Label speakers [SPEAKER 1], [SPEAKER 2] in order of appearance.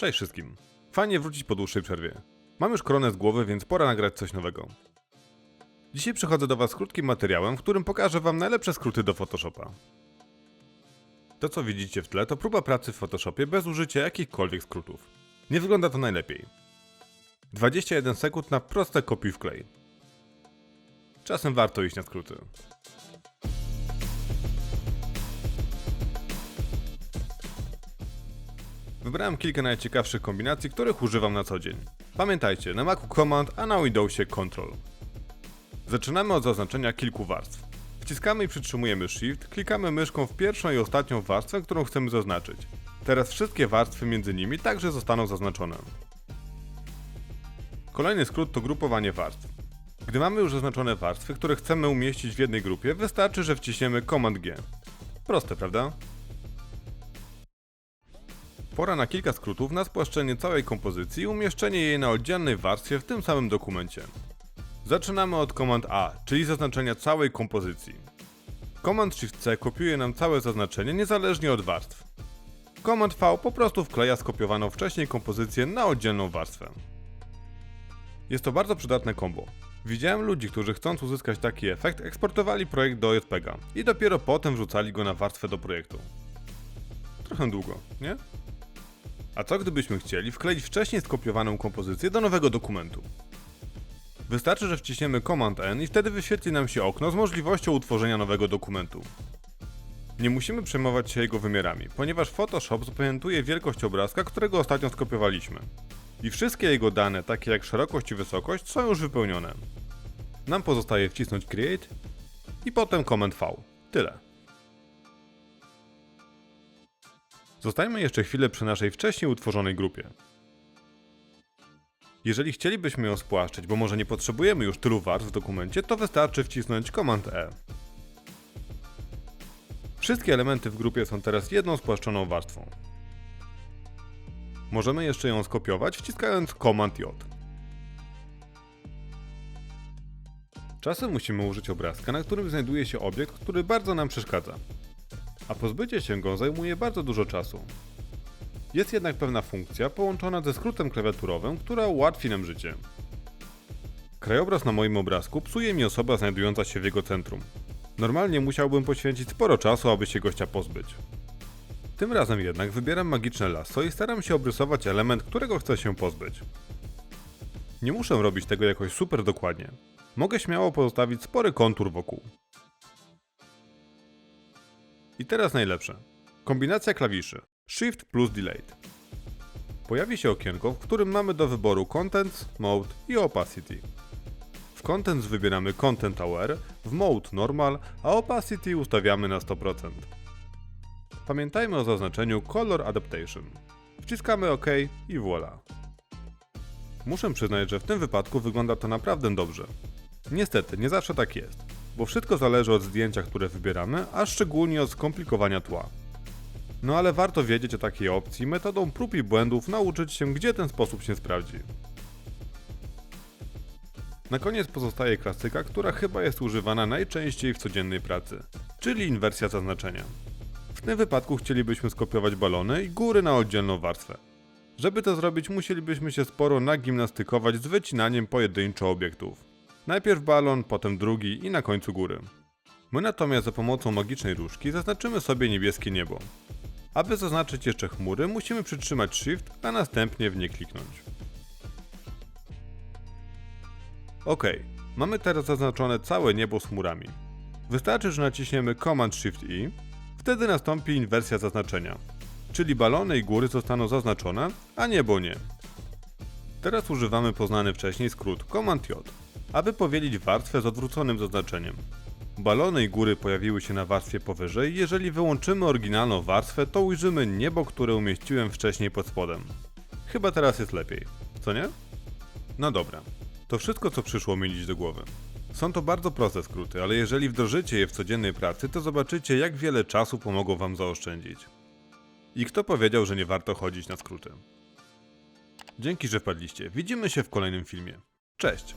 [SPEAKER 1] Cześć wszystkim. Fajnie wrócić po dłuższej przerwie. Mam już koronę z głowy, więc pora nagrać coś nowego. Dzisiaj przychodzę do Was z krótkim materiałem, w którym pokażę Wam najlepsze skróty do Photoshopa. To co widzicie w tle to próba pracy w Photoshopie bez użycia jakichkolwiek skrótów. Nie wygląda to najlepiej. 21 sekund na proste kopiuj wklej. Czasem warto iść na skróty. Wybrałem kilka najciekawszych kombinacji, których używam na co dzień. Pamiętajcie, na Macu Command, a na Windowsie Control. Zaczynamy od zaznaczenia kilku warstw. Wciskamy i przytrzymujemy Shift, klikamy myszką w pierwszą i ostatnią warstwę, którą chcemy zaznaczyć. Teraz wszystkie warstwy między nimi także zostaną zaznaczone. Kolejny skrót to grupowanie warstw. Gdy mamy już zaznaczone warstwy, które chcemy umieścić w jednej grupie, wystarczy, że wciśniemy Command G. Proste, prawda? Pora na kilka skrótów na spłaszczenie całej kompozycji i umieszczenie jej na oddzielnej warstwie w tym samym dokumencie. Zaczynamy od Command A, czyli zaznaczenia całej kompozycji. Command Shift C kopiuje nam całe zaznaczenie niezależnie od warstw. Command V po prostu wkleja skopiowaną wcześniej kompozycję na oddzielną warstwę. Jest to bardzo przydatne kombo. Widziałem ludzi, którzy chcąc uzyskać taki efekt, eksportowali projekt do JPEGa i dopiero potem wrzucali go na warstwę do projektu. Trochę długo, nie? A co gdybyśmy chcieli wkleić wcześniej skopiowaną kompozycję do nowego dokumentu? Wystarczy, że wciśniemy Command N i wtedy wyświetli nam się okno z możliwością utworzenia nowego dokumentu. Nie musimy przejmować się jego wymiarami, ponieważ Photoshop zapamiętuje wielkość obrazka, którego ostatnio skopiowaliśmy. I wszystkie jego dane, takie jak szerokość i wysokość, są już wypełnione. Nam pozostaje wcisnąć Create i potem Command V. Tyle. Zostajmy jeszcze chwilę przy naszej wcześniej utworzonej grupie. Jeżeli chcielibyśmy ją spłaszczyć, bo może nie potrzebujemy już tylu warstw w dokumencie, to wystarczy wcisnąć Command E. Wszystkie elementy w grupie są teraz jedną spłaszczoną warstwą. Możemy jeszcze ją skopiować wciskając Command J. Czasem musimy użyć obrazka, na którym znajduje się obiekt, który bardzo nam przeszkadza. A pozbycie się go zajmuje bardzo dużo czasu. Jest jednak pewna funkcja połączona ze skrótem klawiaturowym, która ułatwi nam życie. Krajobraz na moim obrazku psuje mi osoba znajdująca się w jego centrum. Normalnie musiałbym poświęcić sporo czasu, aby się gościa pozbyć. Tym razem jednak wybieram magiczne lasso i staram się obrysować element, którego chcę się pozbyć. Nie muszę robić tego jakoś super dokładnie. Mogę śmiało pozostawić spory kontur wokół. I teraz najlepsze. Kombinacja klawiszy Shift plus Delete. Pojawi się okienko, w którym mamy do wyboru Contents, Mode i Opacity. W Contents wybieramy Content Aware, w Mode Normal, a Opacity ustawiamy na 100%. Pamiętajmy o zaznaczeniu Color Adaptation. Wciskamy OK i voila. Muszę przyznać, że w tym wypadku wygląda to naprawdę dobrze. Niestety, nie zawsze tak jest, bo wszystko zależy od zdjęcia, które wybieramy, a szczególnie od skomplikowania tła. No ale warto wiedzieć o takiej opcji, metodą prób i błędów nauczyć się, gdzie ten sposób się sprawdzi. Na koniec pozostaje klasyka, która chyba jest używana najczęściej w codziennej pracy, czyli inwersja zaznaczenia. W tym wypadku chcielibyśmy skopiować balony i góry na oddzielną warstwę. Żeby to zrobić, musielibyśmy się sporo nagimnastykować z wycinaniem pojedynczo obiektów. Najpierw balon, potem drugi i na końcu góry. My natomiast za pomocą magicznej różki zaznaczymy sobie niebieskie niebo. Aby zaznaczyć jeszcze chmury, musimy przytrzymać Shift, a następnie w nie kliknąć. Ok, mamy teraz zaznaczone całe niebo z chmurami. Wystarczy, że naciśniemy Command Shift I, wtedy nastąpi inwersja zaznaczenia, czyli balony i góry zostaną zaznaczone, a niebo nie. Teraz używamy poznany wcześniej skrót Command J, aby powielić warstwę z odwróconym zaznaczeniem. Balony i góry pojawiły się na warstwie powyżej, jeżeli wyłączymy oryginalną warstwę, to ujrzymy niebo, które umieściłem wcześniej pod spodem. Chyba teraz jest lepiej, co nie? No dobra, to wszystko co przyszło mi dziś do głowy. Są to bardzo proste skróty, ale jeżeli wdrożycie je w codziennej pracy, to zobaczycie jak wiele czasu pomogą wam zaoszczędzić. I kto powiedział, że nie warto chodzić na skróty? Dzięki, że wpadliście. Widzimy się w kolejnym filmie. Cześć!